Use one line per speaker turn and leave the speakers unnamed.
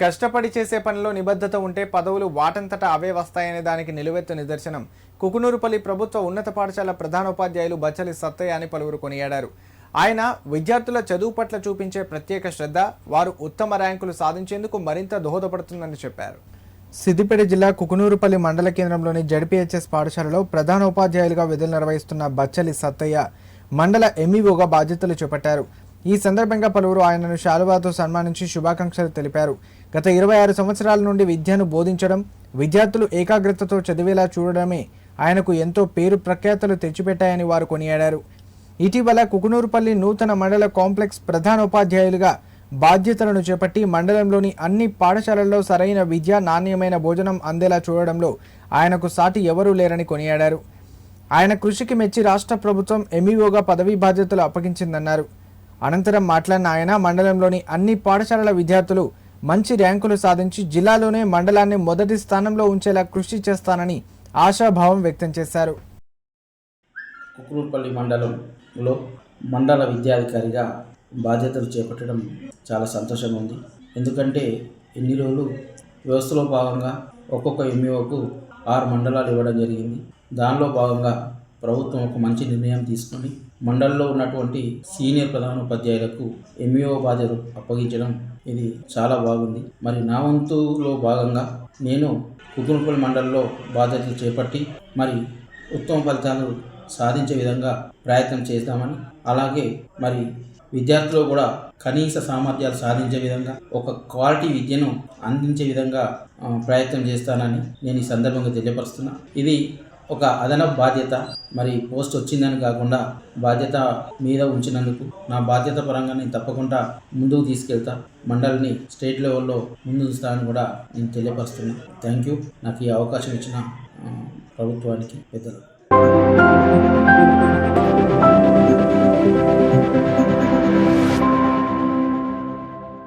కష్టపడి చేసే పనిలో నిబద్ధత ఉంటే పదవులు వాటంతట అవే వస్తాయనే దానికి నిలువెత్తు నిదర్శనం. కుకునూరుపల్లి ప్రభుత్వ ఉన్నత పాఠశాల ప్రధానోపాధ్యాయులు బచ్చలి సత్తయ్య అని పలువురు కొనియాడారు. ఆయన విద్యార్థుల చదువు పట్ల చూపించే ప్రత్యేక శ్రద్ధ వారు ఉత్తమ ర్యాంకులు సాధించేందుకు మరింత దోహదపడుతుందని చెప్పారు. సిద్దిపేట జిల్లా కుకునూరుపల్లి మండల కేంద్రంలోని జడ్పీహెచ్ఎస్ పాఠశాలలో ప్రధానోపాధ్యాయులుగా విధులు నిర్వహిస్తున్న బచ్చలి సత్తయ్య మండల ఎంఈఓగా బాధ్యతలు చేపట్టారు. ఈ సందర్భంగా పలువురు ఆయనను శాలువాతో సన్మానించి శుభాకాంక్షలు తెలిపారు. గత ఇరవై ఆరు సంవత్సరాల నుండి విద్యను బోధించడం విద్యార్థులు ఏకాగ్రతతో చదివేలా చూడడమే ఆయనకు ఎంతో పేరు ప్రఖ్యాతలు తెచ్చిపెట్టాయని వారు కొనియాడారు. ఇటీవల కుకునూరుపల్లి నూతన మండల కాంప్లెక్స్ ప్రధానోపాధ్యాయులుగా బాధ్యతలను చేపట్టి మండలంలోని అన్ని పాఠశాలల్లో సరైన విద్య నాణ్యమైన భోజనం అందేలా చూడడంలో ఆయనకు సాటి ఎవరూ లేరని కొనియాడారు. ఆయన కృషికి మెచ్చి రాష్ట్ర ప్రభుత్వం ఎంఈఓగా పదవీ బాధ్యతలు అప్పగించిందన్నారు. అనంతరం మాట్లాడిన ఆయన మండలంలోని అన్ని పాఠశాలల విద్యార్థులు మంచి ర్యాంకులు సాధించి జిల్లాలోనే మండలాన్ని మొదటి స్థానంలో ఉంచేలా కృషి చేస్తానని ఆశాభావం వ్యక్తం చేశారు.
కుకునూర్పల్లి మండలంలో మండల విద్యాధికారిగా బాధ్యతలు చేపట్టడం చాలా సంతోషంగా ఉంది. ఎందుకంటే ఎన్ని రోజులు వ్యవస్థలో భాగంగా ఒక్కొక్క ఎంఈఓకు ఆరు మండలాలు ఇవ్వడం జరిగింది. దానిలో భాగంగా ప్రభుత్వం ఒక మంచి నిర్ణయం తీసుకొని మండలంలో ఉన్నటువంటి సీనియర్ ప్రధానోపాధ్యాయులకు ఎంఈఓ బాధ్యత అప్పగించడం ఇది చాలా బాగుంది. మరి నా వంతులో భాగంగా నేను కుకునూర్పల్లి మండలంలో బాధ్యతలు చేపట్టి మరి ఉత్తమ ఫలితాలు సాధించే విధంగా ప్రయత్నం చేద్దామని అలాగే మరి విద్యార్థులు కూడా కనీస సామర్థ్యాలు సాధించే విధంగా ఒక క్వాలిటీ విద్యను అందించే విధంగా ప్రయత్నం చేస్తానని నేను ఈ సందర్భంగా తెలియపరుస్తున్నా. ఇది ఒక అదనపు బాధ్యత. మరి పోస్ట్ వచ్చిందని కాకుండా బాధ్యత మీద ఉంచినందుకు నా బాధ్యత పరంగా నేను తప్పకుండా ముందుకు తీసుకెళ్తా. మండలిని స్టేట్ లెవెల్లో ముందు ఉంచుతానని కూడా నేను తెలియపరుస్తున్నా థ్యాంక్ యూ నాకు ఈ అవకాశం ఇచ్చిన ప్రభుత్వానికి పెద్దలు.